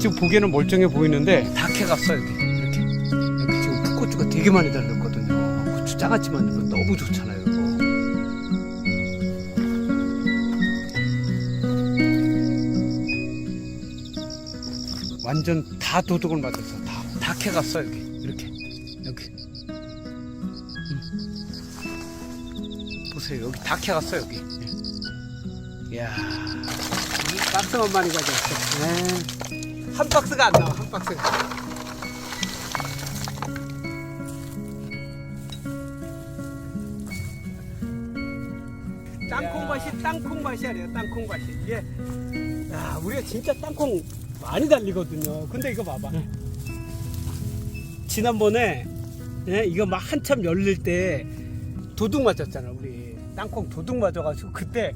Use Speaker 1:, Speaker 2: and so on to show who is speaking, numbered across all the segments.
Speaker 1: 지금 보기에는 멀쩡해 보이는데 다 캐갔어 여기 이렇게. 여기 지금 풋고추가 되게 많이 달렸거든요. 고추 장아찌 만들면 너무 좋잖아요 이거. 완전 다 도둑을 맞았어 다, 다 캐갔어 여기 이렇게. 여기 음. 보세요 여기 다 캐갔어 여기. 이야 이 박스만 많이 가져왔어 네. 한 박스가 안 나와 한 박스가 땅콩 맛이 땅콩 맛이 아니야 땅콩 맛이. 이게 야 우리가 진짜 땅콩 많이 달리거든요. 근데 이거 봐봐. 지난번에 예, 이거 막 한참 열릴 때 도둑 맞았잖아 우리. 땅콩 도둑 맞아가지고 그때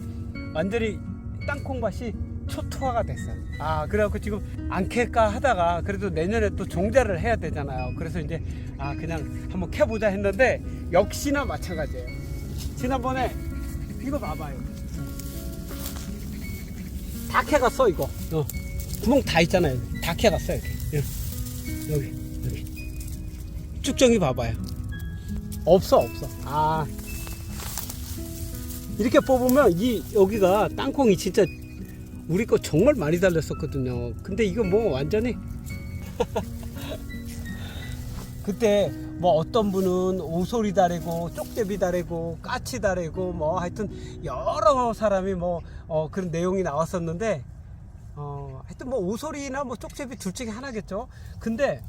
Speaker 1: 완전히 땅콩 맛이 초토화가 됐어. 아 그래갖고 지금 안 캘까 하다가 그래도 내년에 또 종자를 해야 되잖아요. 그래서 이제 아 그냥 한번 캐보자 했는데 역시나 마찬가지예요. 지난번에 이거 봐봐요. 다 캐갔어 이거. 어. 구멍 다 있잖아요. 다 캐갔어 여기. 예. 여기 여기. 쭉정이 봐봐요. 없어 없어. 아 이렇게 뽑으면 이 여기가 땅콩이 진짜 우리 거 정말 많이 달렸었거든요. 근데 이거 뭐 완전히 그때 뭐 어떤 분은 오소리 다래고 쪽제비 다래고 까치 다래고 뭐 하여튼 여러 사람이 뭐 어, 그런 내용이 나왔었는데 어 하여튼 뭐 오소리나 뭐 쪽제비 둘 중에 하나겠죠. 근데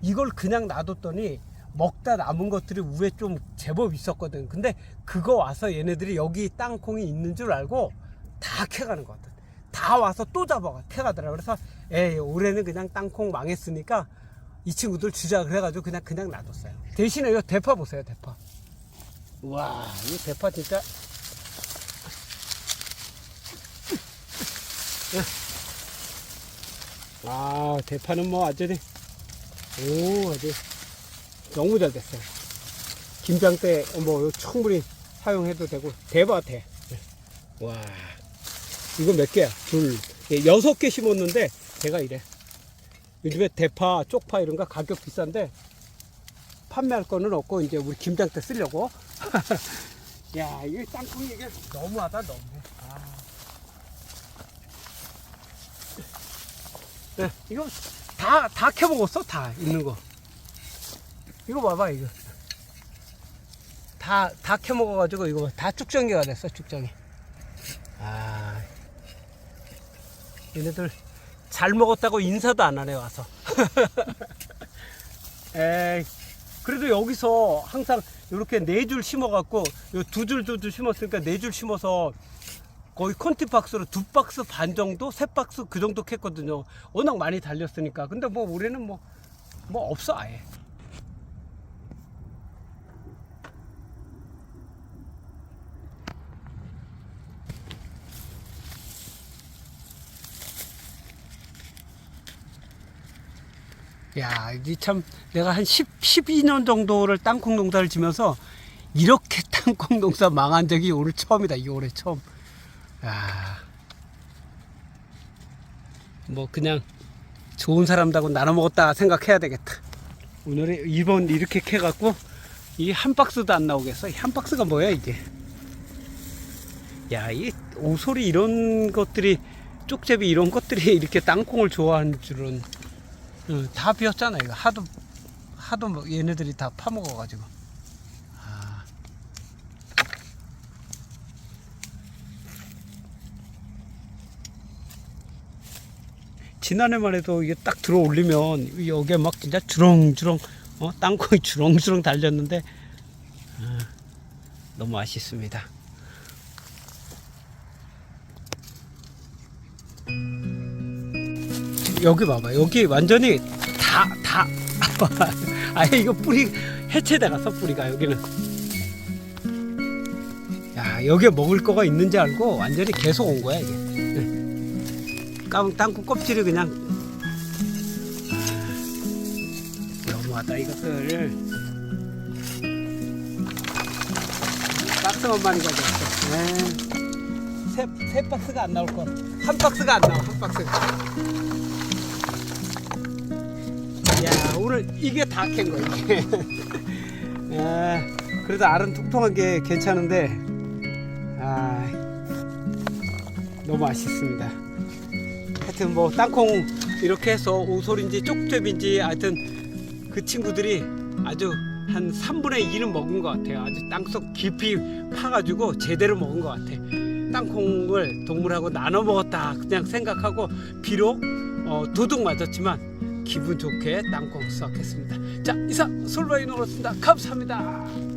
Speaker 1: 이걸 그냥 놔뒀더니 먹다 남은 것들이 위에 좀 제법 있었거든. 근데 그거 와서 얘네들이 여기 땅콩이 있는 줄 알고 다 캐가는 것 같아. 다 와서 또 잡아가 캐가더라. 그래서 에이 올해는 그냥 땅콩 망했으니까 이 친구들 주자 그래가지고 그냥 그냥 놔뒀어요. 대신에 이 대파 보세요, 대파. 와, 이 대파 진짜. 아, 대파는 뭐 완전히 오 아주 너무 잘 됐어요. 김장 때 뭐 충분히 사용해도 되고 대박 대. 와 이거 몇 개야? 둘 예, 여섯 개 심었는데 제가 이래. 요즘에 대파, 쪽파 이런 거 가격 비싼데 판매할 거는 없고 이제 우리 김장 때 쓰려고. 야 이게 땅콩이 이게 너무하다 너무해. 아. 네, 이거 다, 다 캐 먹었어, 다, 있는 거. 이거 봐봐, 이거. 다, 다 캐 먹어가지고, 이거 다 쭉정이가 됐어, 쭉정이. 얘네들 잘 먹었다고 인사도 안 하네, 와서. 에이. 그래도 여기서 항상 이렇게 네 줄 심어 갖고, 두 줄, 두 줄 심었으니까 네 줄 심어서 거의 컨티 박스로 두 박스 반 정도, 세 박스 그 정도 캤거든요. 워낙 많이 달렸으니까. 근데 뭐 올해는 뭐, 뭐 없어, 아예. 야, 이 참, 내가 한 10, 12년 정도를 땅콩 농사를 지면서 이렇게 땅콩 농사 망한 적이 오늘 처음이다. 이 올해 처음. 야. 뭐 그냥 좋은 사람다고 나눠 먹었다 생각해야 되겠다. 오늘의 이번 이렇게 캐 갖고 이 한 박스도 안 나오겠어. 이한 박스가 뭐야 이게? 야, 이 오소리 이런 것들이 쪽제비 이런 것들이 이렇게 땅콩을 좋아하는 줄은 어, 다 비었잖아 이거 하도 하도 뭐 얘네들이 다 파먹어가지고. 아. 지난해만 해도 이게 딱 들어 올리면 여기에 막 진짜 주렁주렁 어? 땅콩이 주렁주렁 달렸는데 아, 너무 아쉽습니다. 여기 봐봐. 여기 완전히 다 다. 아예 이거 뿌리 해체돼 갔어 뿌리가 여기는. 야 여기에 먹을 거가 있는지 알고 완전히 계속 온 거야 이게. 깡 땅콩 껍질이 그냥. 너무하다 이것을. 박스만 많이 가져왔어. 세, 세 박스가 안 나올 거한 박스가 안 나와 한 박스가 야 오늘 이게 다 캔 거야. 아, 그래도 알은 통통한 게 괜찮은데 아 너무 맛있습니다. 하여튼 뭐 땅콩 이렇게 해서 오솔인지 쪽제비인지 하여튼 그 친구들이 아주 한 3분의 1은 먹은 것 같아요. 아주 땅속 깊이 파가지고 제대로 먹은 것 같아. 땅콩을 동물하고 나눠 먹었다 그냥 생각하고 비록 어, 도둑 맞았지만 기분 좋게 땅콩 수확했습니다. 자 이상 솔바이너였습니다. 감사합니다.